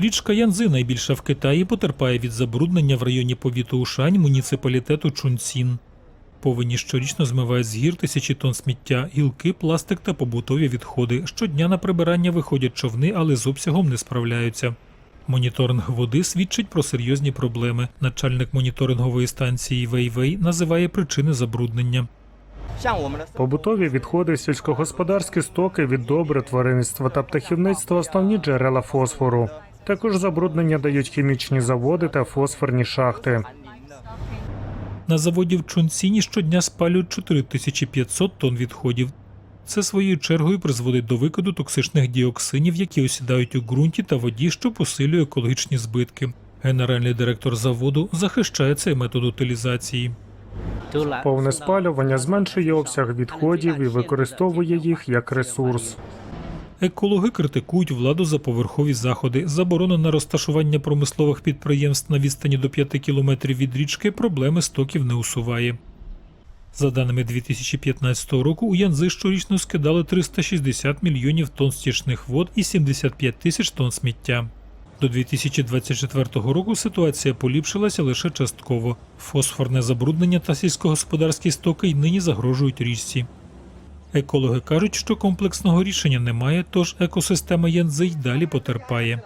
Річка Янзи найбільша в Китаї потерпає від забруднення в районі повітоушань муніципалітету Чунцін. Повені щорічно змивають з гір тисячі тонн сміття, гілки, пластик та побутові відходи. Щодня на прибирання виходять човни, але з обсягом не справляються. Моніторинг води свідчить про серйозні проблеми. Начальник моніторингової станції Вейвей називає причини забруднення. Побутові відходи, сільськогосподарські стоки від добре тваринництва та птахівництва основні джерела фосфору. Також забруднення дають хімічні заводи та фосфорні шахти. На заводі в Чунціні щодня спалюють 4500 тонн відходів. Це своєю чергою призводить до викиду токсичних діоксинів, які осідають у ґрунті та воді, що посилює екологічні збитки. Генеральний директор заводу захищає цей метод утилізації. Повне спалювання зменшує обсяг відходів і використовує їх як ресурс. Екологи критикують владу за поверхові заходи. Заборона на розташування промислових підприємств на відстані до 5 кілометрів від річки проблеми стоків не усуває. За даними 2015 року, у Янзи щорічно скидали 360 мільйонів тонн стічних вод і 75 тисяч тонн сміття. До 2024 року ситуація поліпшилася лише частково. Фосфорне забруднення та сільськогосподарські стоки й нині загрожують річці. Екологи кажуть, що комплексного рішення немає, тож екосистема Янзи й далі потерпає.